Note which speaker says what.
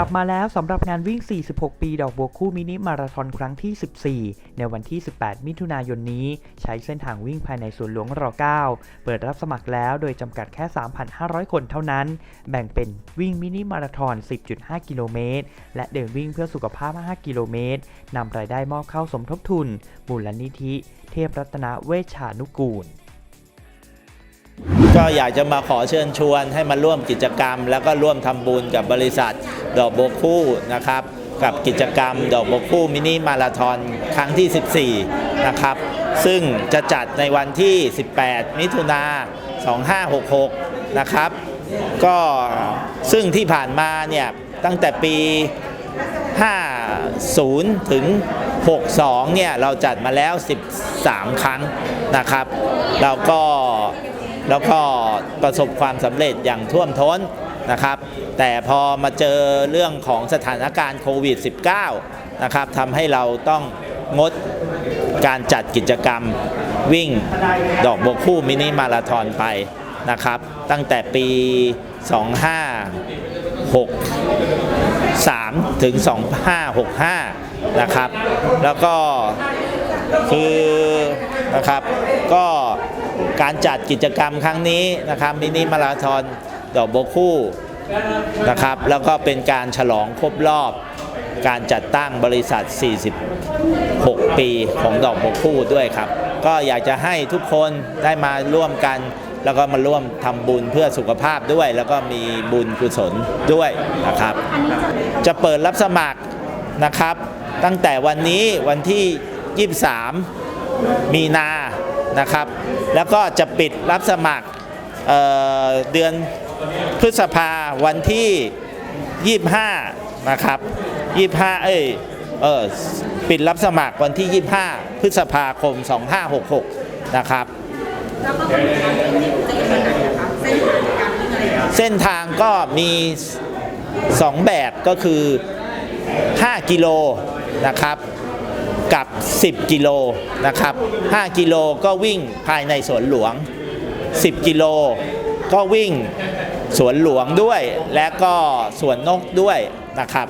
Speaker 1: ลับมาแล้วสำหรับงานวิ่ง 46 ปี ดอกบัวคู่มินิมาราธอนครั้งที่ 14 ในวันที่ 18 มิถุนายนนี้ ใช้เส้นทางวิ่งภายในสวนหลวงร9 เปิดรับสมัครแล้วโดยจำกัดแค่ 3,500 คนเท่านั้น แบ่งเป็นวิ่งมินิมาราธอน 10.5 กิโลเมตร และเดินวิ่งเพื่อสุขภาพ 5 กิโลเมตรนำรายได้มอบเข้าสมทบทุนมูลนิธิ เทพรัตนเวชานุกูล
Speaker 2: ก็อยากจะมาขอเชิญชวนให้มาร่วมกิจกรรม แล้วก็ร่วมทำบุญกับบริษัทดอกโบวคู่นะครับ กับกิจกรรมดอกโบวคู่มินิมาราทอนครั้งที่ 14 นะครับ ซึ่งจะจัดในวันที่ 18 มิถุนา2566 นะครับ ก็ซึ่งที่ผ่านมาเนี่ยตั้งแต่ปี 50 ถึง 62 เนี่ยเราจัดมาแล้ว 13 ครั้งนะครับ เราก็ แล้วก็ประสบความสำเร็จอย่างท่วมท้นนะครับ แต่พอมาเจอเรื่องของสถานการณ์โควิด -19 นะครับทำให้เราต้องงดการจัดกิจกรรมวิ่งดอกบวคู่มินิมาราธอนไปนะครับ ตั้งแต่ปี 25 3ถึง 2565 นะครับ แล้วก็คือนะครับก็ การจัดกิจกรรมครั้งนี้นะครับมินิมาราธอนดอกโบคู่นะครับแล้วก็เป็นการฉลองครบรอบ การจัดตั้งบริษัท 46 ปีของดอกโบคู่ด้วยครับ ก็อยากจะให้ทุกคนได้มาร่วมกันแล้วก็มาร่วมทำบุญเพื่อสุขภาพด้วย แล้วก็มีบุญกุศลด้วยนะครับ จะเปิดรับสมัครนะครับ ตั้งแต่วันนี้วันที่ 23 มีนา นะครับ แล้วก็จะปิดรับสมัครเเดือนพฤษภาวันที่ 25 นะครับ 25 เอ้ยเออปิดรับสมัครวันที่ 25 พฤษภาคม 2566 นะครับ
Speaker 3: เส้นทางการวิ่งอะไรอะ
Speaker 2: เส้นทางก็มี 2 แบบก็คือ 5 กิโลนะครับ กับ 10 กิโลนะครับ 5 กิโลก็วิ่งภายในสวนหลวง 10 กิโลก็วิ่งสวนหลวงด้วย และก็สวนนกด้วยนะครับ